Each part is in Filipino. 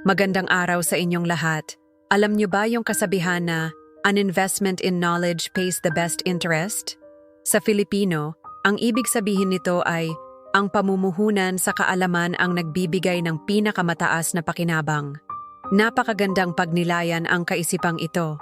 Magandang araw sa inyong lahat. Alam niyo ba yung kasabihan na an investment in knowledge pays the best interest? Sa Filipino, ang ibig sabihin nito ay ang pamumuhunan sa kaalaman ang nagbibigay ng pinakamataas na pakinabang. Napakagandang pagnilayan ang kaisipang ito.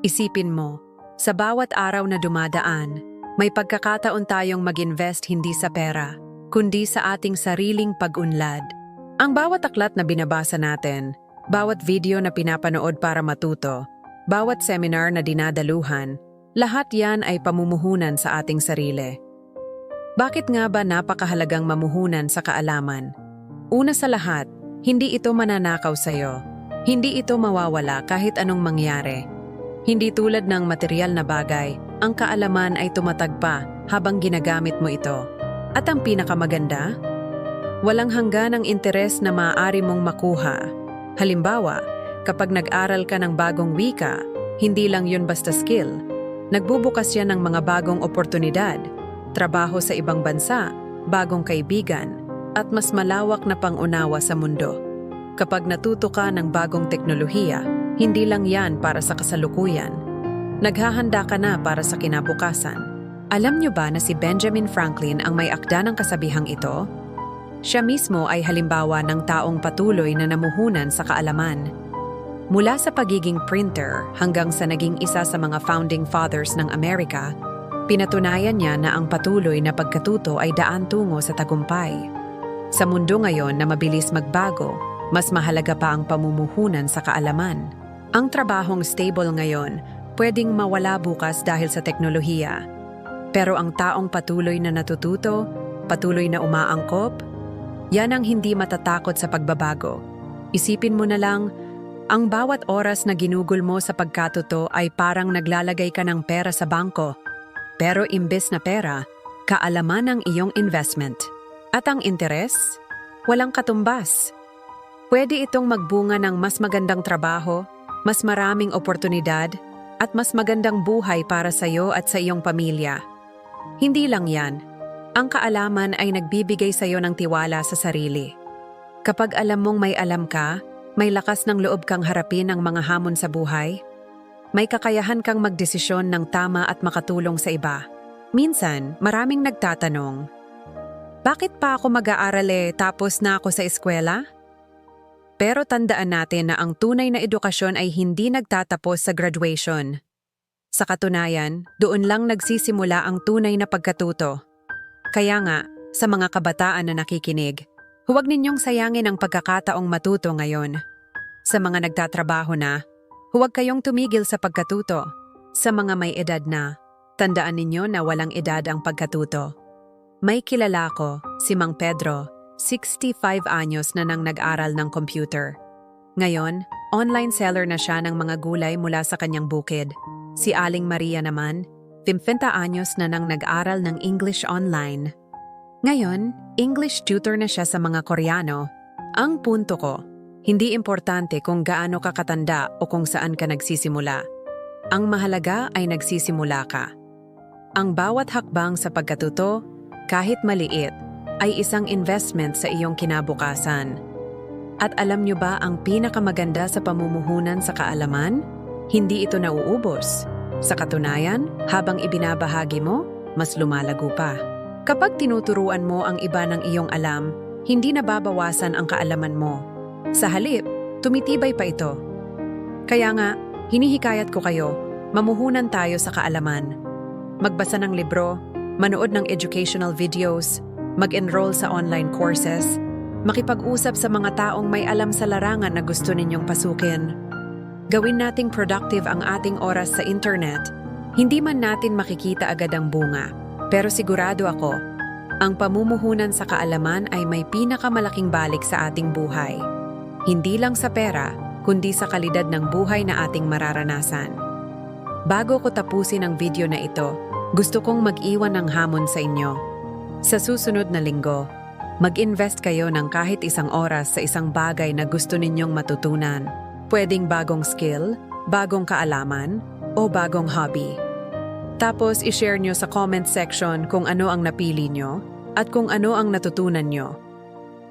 Isipin mo, sa bawat araw na dumadaan, may pagkakataon tayong mag-invest hindi sa pera, kundi sa ating sariling pag-unlad. Ang bawat aklat na binabasa natin, bawat video na pinapanood para matuto, bawat seminar na dinadaluhan, lahat yan ay pamumuhunan sa ating sarili. Bakit nga ba napakahalagang mamuhunan sa kaalaman? Una sa lahat, hindi ito mananakaw sa'yo. Hindi ito mawawala kahit anong mangyari. Hindi tulad ng material na bagay, ang kaalaman ay tumatag pa habang ginagamit mo ito. At ang pinakamaganda, walang hanggan ang interes na maaari mong makuha. Halimbawa, kapag nag-aral ka ng bagong wika, hindi lang yun basta skill. Nagbubukas yan ng mga bagong oportunidad, trabaho sa ibang bansa, bagong kaibigan, at mas malawak na pangunawa sa mundo. Kapag natuto ka ng bagong teknolohiya, hindi lang yan para sa kasalukuyan. Naghahanda ka na para sa kinabukasan. Alam niyo ba na si Benjamin Franklin ang may akda ng kasabihang ito? Siya mismo ay halimbawa ng taong patuloy na namuhunan sa kaalaman. Mula sa pagiging printer hanggang sa naging isa sa mga founding fathers ng Amerika, pinatunayan niya na ang patuloy na pagkatuto ay daan tungo sa tagumpay. Sa mundo ngayon na mabilis magbago, mas mahalaga pa ang pamumuhunan sa kaalaman. Ang trabahong stable ngayon, pwedeng mawala bukas dahil sa teknolohiya. Pero ang taong patuloy na natututo, patuloy na umaangkop, yan ang hindi matatakot sa pagbabago. Isipin mo na lang, ang bawat oras na ginugol mo sa pagkatuto ay parang naglalagay ka ng pera sa bangko. Pero imbes na pera, kaalaman ang iyong investment. At ang interes? Walang katumbas. Pwede itong magbunga ng mas magandang trabaho, mas maraming oportunidad, at mas magandang buhay para sa iyo at sa iyong pamilya. Hindi lang yan, ang kaalaman ay nagbibigay sa iyo ng tiwala sa sarili. Kapag alam mong may alam ka, may lakas ng loob kang harapin ang mga hamon sa buhay, may kakayahan kang magdesisyon ng tama at makatulong sa iba. Minsan, maraming nagtatanong, bakit pa ako mag-aaral eh tapos na ako sa eskwela? Pero tandaan natin na ang tunay na edukasyon ay hindi nagtatapos sa graduation. Sa katunayan, doon lang nagsisimula ang tunay na pagkatuto. Kaya nga, sa mga kabataan na nakikinig, huwag ninyong sayangin ang pagkakataong matuto ngayon. Sa mga nagtatrabaho na, huwag kayong tumigil sa pagkatuto. Sa mga may edad na, tandaan ninyo na walang edad ang pagkatuto. May kilala ko, si Mang Pedro, 65 anyos na nang nag-aral ng computer. Ngayon, online seller na siya ng mga gulay mula sa kanyang bukid. Si Aling Maria naman, 50 anyos na nang nag-aral ng English online. Ngayon, English tutor na siya sa mga Koreano. Ang punto ko, hindi importante kung gaano ka katanda o kung saan ka nagsisimula. Ang mahalaga ay nagsisimula ka. Ang bawat hakbang sa pagkatuto, kahit maliit, ay isang investment sa iyong kinabukasan. At alam niyo ba ang pinakamaganda sa pamumuhunan sa kaalaman? Hindi ito nauubos. Sa katunayan, habang ibinabahagi mo, mas lumalago pa. Kapag tinuturuan mo ang iba ng iyong alam, hindi nababawasan ang kaalaman mo. Sa halip, tumitibay pa ito. Kaya nga, hinihikayat ko kayo, mamuhunan tayo sa kaalaman. Magbasa ng libro, manood ng educational videos, mag-enroll sa online courses, makipag-usap sa mga taong may alam sa larangan na gusto ninyong pasukin. Gawin nating productive ang ating oras sa internet. Hindi man natin makikita agad ang bunga, pero sigurado ako, ang pamumuhunan sa kaalaman ay may pinakamalaking balik sa ating buhay. Hindi lang sa pera, kundi sa kalidad ng buhay na ating mararanasan. Bago ko tapusin ang video na ito, gusto kong mag-iwan ng hamon sa inyo. Sa susunod na linggo, mag-invest kayo ng kahit isang oras sa isang bagay na gusto ninyong matutunan. Pwedeng bagong skill, bagong kaalaman, o bagong hobby. Tapos i-share nyo sa comment section kung ano ang napili nyo at kung ano ang natutunan nyo.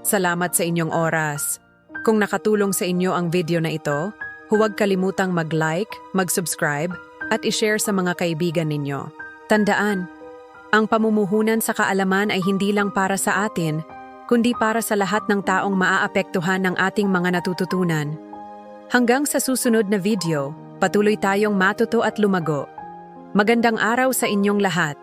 Salamat sa inyong oras. Kung nakatulong sa inyo ang video na ito, huwag kalimutang mag-like, mag-subscribe, at i-share sa mga kaibigan ninyo. Tandaan, ang pamumuhunan sa kaalaman ay hindi lang para sa atin, kundi para sa lahat ng taong maaapektuhan ng ating mga natututunan. Hanggang sa susunod na video, patuloy tayong matuto at lumago. Magandang araw sa inyong lahat.